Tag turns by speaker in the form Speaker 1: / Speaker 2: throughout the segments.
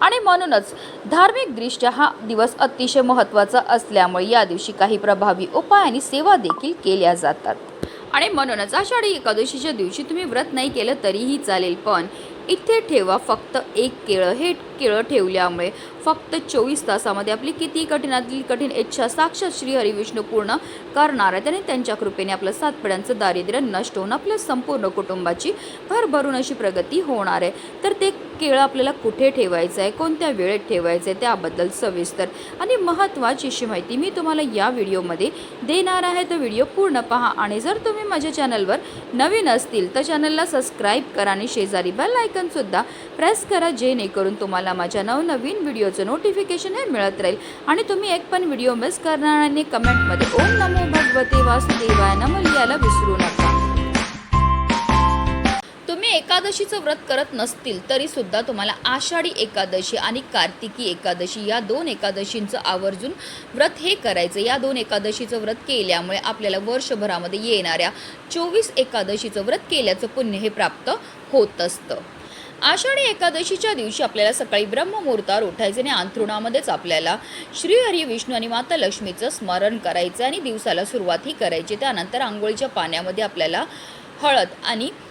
Speaker 1: आणि म्हणूनच धार्मिकदृष्ट्या हा दिवस अतिशय महत्त्वाचा असल्यामुळे या दिवशी काही प्रभावी उपाय आणि सेवा देखील केल्या जातात. आणि म्हणूनच आषाढी एकादशीच्या दिवशी तुम्ही व्रत नाही केलं तरीही चालेल पण इथे ठेवा फक्त एक केळं हे केळं ठेवल्यामुळे फक्त चोवीस तासामध्ये आपली किती कठीणातील कठीण इच्छा साक्षात श्री हरिविष्णू पूर्ण करणार आहे. त्याने त्यांच्या कृपेने आपलं सात पिढ्यांचं दारिद्र्य नष्ट होऊन आपल्या संपूर्ण कुटुंबाची भरभरून अशी प्रगती होणार आहे. तर ते केळं आपल्याला कुठे ठेवायचं आहे? कोणत्या वेळेत ठेवायचं आहे? त्याबद्दल सविस्तर आणि महत्त्वाची अशी माहिती मी तुम्हाला या व्हिडिओमध्ये देणार आहे. तर व्हिडिओ पूर्ण पहा आणि जर तुम्ही माझ्या चॅनलवर नवीन असतील तर चॅनलला सबस्क्राईब करा आणि शेजारी बेल आयकनसुद्धा प्रेस करा जेणेकरून तुम्हाला माझ्या नवनवीन व्हिडिओचं नोटिफिकेशन हे मिळत राहील. आणि तुम्ही एक पण व्हिडिओ मिस करणार आणि कमेंटमध्ये ओम नमो भगवते वासुदेवाय नम लिहायला विसरू नका. तुम्ही एकादशीचं व्रत करत नसतील तरी सुद्धा तुम्हाला आषाढी एकादशी आणि कार्तिकी एकादशी या दोन एकादशींचं आवर्जून व्रत हे करायचं. या दोन एकादशीचं व्रत केल्यामुळे आपल्याला वर्षभरामध्ये येणाऱ्या चोवीस एकादशीचं व्रत केल्याचं पुण्य हे प्राप्त होत असतं. आषाढी एकादशीच्या दिवशी आपल्याला सकाळी ब्रह्ममुहूर्तावर उठायचे आणि अंथरुणामध्येच आपल्याला श्री हरी विष्णू आणि माता लक्ष्मीचं स्मरण करायचं आणि दिवसाला सुरुवातही करायची. त्यानंतर आंघोळीच्या पाण्यामध्ये आपल्याला हळद आणि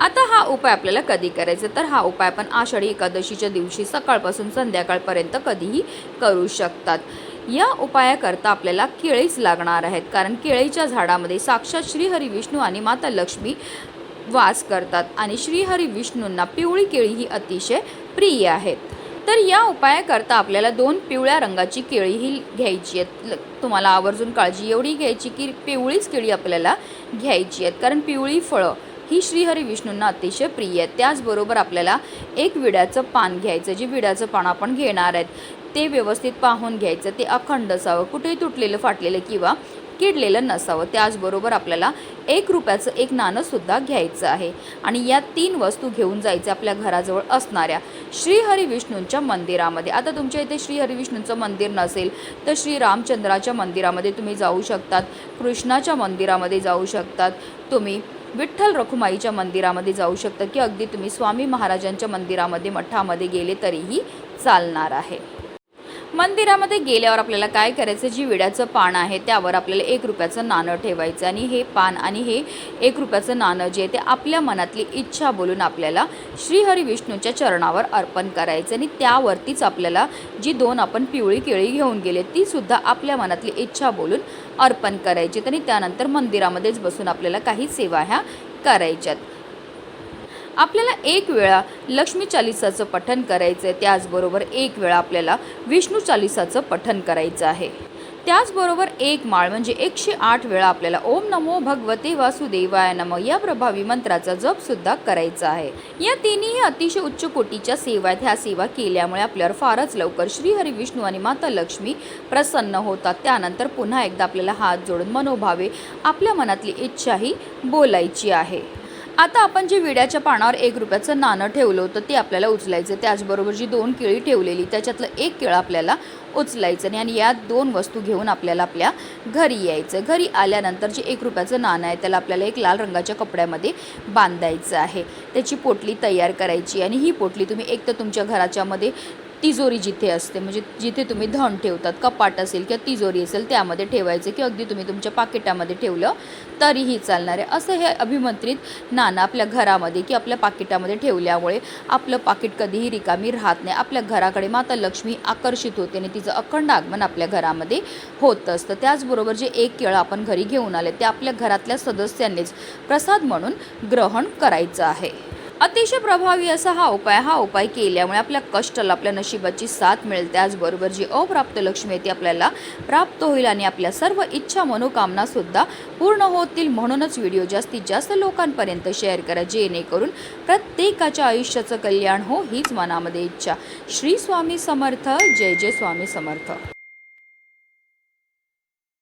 Speaker 1: आता हा उपाय आपल्याला कधी करायचा? तर हा उपाय आपण आषाढी एकादशीच्या दिवशी सकाळपासून संध्याकाळपर्यंत कधीही करू शकतात. या उपायाकरता आपल्याला केळीच लागणार आहेत. कारण केळीच्या झाडामध्ये साक्षात श्रीहरी विष्णू आणि माता लक्ष्मी वास करतात आणि श्रीहरी विष्णूंना पिवळी केळी ही अतिशय प्रिय आहेत. तर या उपायाकरता आपल्याला दोन पिवळ्या रंगाची केळी ही घ्यायची आहेत. ल- तुम्हाला आवर्जून काळजी एवढी घ्यायची की पिवळीच केळी आपल्याला घ्यायची आहेत. कारण पिवळी फळं ही श्रीहरी विष्णूंना अतिशय प्रिय आहेत त्याचबरोबर आपल्याला एक विड्याचं पान घ्यायचं जे विड्याचं पान आपण घेणार आहेत ते व्यवस्थित पाहून घ्यायचं. ते अखंड असावं कुठेही तुटलेलं फाटलेलं किंवा किडलेलं नसावं. त्याचबरोबर आपल्याला एक रुपयाचं एक नाणंसुद्धा घ्यायचं आहे. आणि या तीन वस्तू घेऊन जायचं आपल्या घराजवळ असणाऱ्या श्रीहरी विष्णूंच्या मंदिरामध्ये. आता तुमच्या इथे श्रीहरी विष्णूंचं मंदिर नसेल तर श्री रामचंद्राच्या मंदिरामध्ये तुम्ही जाऊ शकतात कृष्णाच्या मंदिरामध्ये जाऊ शकतात. तुम्ही विठ्ठल रखुमाईच्या मंदिरामध्ये जाऊ शकता की अगदी तुम्ही स्वामी महाराजांच्या मंदिरामध्ये मठामध्ये गेले तरीही चालणार आहे. मंदिरामध्ये गेल्यावर आपल्याला काय करायचं? जी विड्याचं पान आहे त्यावर आपल्याला एक रुपयाचं नाणं ठेवायचं आणि हे पान आणि हे एक रुपयाचं नाणं जे आहे ते आपल्या मनातली इच्छा बोलून आपल्याला श्रीहरी विष्णूच्या चरणावर अर्पण करायचं आणि त्यावरतीच आपल्याला जी दोन आपण पिवळी केळी घेऊन गेले तीसुद्धा आपल्या मनातली इच्छा बोलून अर्पण करायची आणि त्यानंतर मंदिरामध्येच बसून आपल्याला काही सेवा ह्या करायच्यात. आपल्याला एक वेळा लक्ष्मी चालिसाचं पठण करायचं आहे त्याचबरोबर एक वेळा आपल्याला विष्णू चालिसाचं पठण करायचं आहे. त्याचबरोबर एक माळ म्हणजे एकशे आठ वेळा आपल्याला ओम नमो भगवते वासुदेवाय नम या प्रभावी मंत्राचा जप सुद्धा करायचा आहे. या तिन्ही अतिशय उच्च कोटीच्या सेवा आहेत ह्या सेवा केल्यामुळे आपल्यावर फारच लवकर श्रीहरी विष्णू आणि माता लक्ष्मी प्रसन्न होतात. त्यानंतर पुन्हा एकदा आपल्याला हात जोडून मनोभावे आपल्या मनातली इच्छाही बोलायची आहे. आता आपण जे विड्याच्या पानावर एक रुपयाचं नाणं ठेवलं होतं ते आपल्याला उचलायचं त्याचबरोबर जी दोन केळी ठेवलेली त्याच्यातलं एक केळं आपल्याला उचलायचं नाही आणि या दोन वस्तू घेऊन आपल्याला आपल्या घरी यायचं घरी आल्यानंतर जे एक रुपयाचं नाणं आहे त्याला आपल्याला एक लाल रंगाच्या कपड्यामध्ये बांधायचं आहे. त्याची पोटली तयार करायची आणि ही पोटली तुम्ही एक तर तुमच्या घराच्यामध्ये तिजोरी जिथे असते म्हणजे जिथे तुम्ही धन ठेवतात कपाट असेल किंवा तिजोरी असेल त्यामध्ये ठेवायचे की अगदी तुम्ही तुमच्या पाकिटामध्ये ठेवलं तरीही चालणार. आहे असं हे अभिमंत्रित नाणं आपल्या घरामध्ये की आपल्या पाकिटामध्ये ठेवल्यामुळे आपलं पाकिट कधीही रिकामी राहत नाही. आपल्या घराकडे माता लक्ष्मी आकर्षित होते आणि तिचं अखंड आगमन आपल्या घरामध्ये होत असतं. त्याचबरोबर जे एक केळं आपण घरी घेऊन आले ते आपल्या घरातल्या सदस्यांनीच प्रसाद म्हणून ग्रहण करायचं आहे. अतिशय प्रभावी असा हा उपाय हा उपाय केल्यामुळे आपल्या कष्टाला आपल्या नशिबाची साथ मिळेल त्याचबरोबर जी अप्राप्त लक्ष्मी आहे ती आपल्याला प्राप्त होईल आणि आपल्या सर्व इच्छा मनोकामना सुद्धा पूर्ण होतील. म्हणूनच व्हिडिओ जास्तीत जास्त लोकांपर्यंत शेअर करा. जेणेकरून प्रत्येकाच्या आयुष्याचं कल्याण हो हीच मनामध्ये इच्छा. श्री स्वामी समर्थ. जय जय स्वामी समर्थ.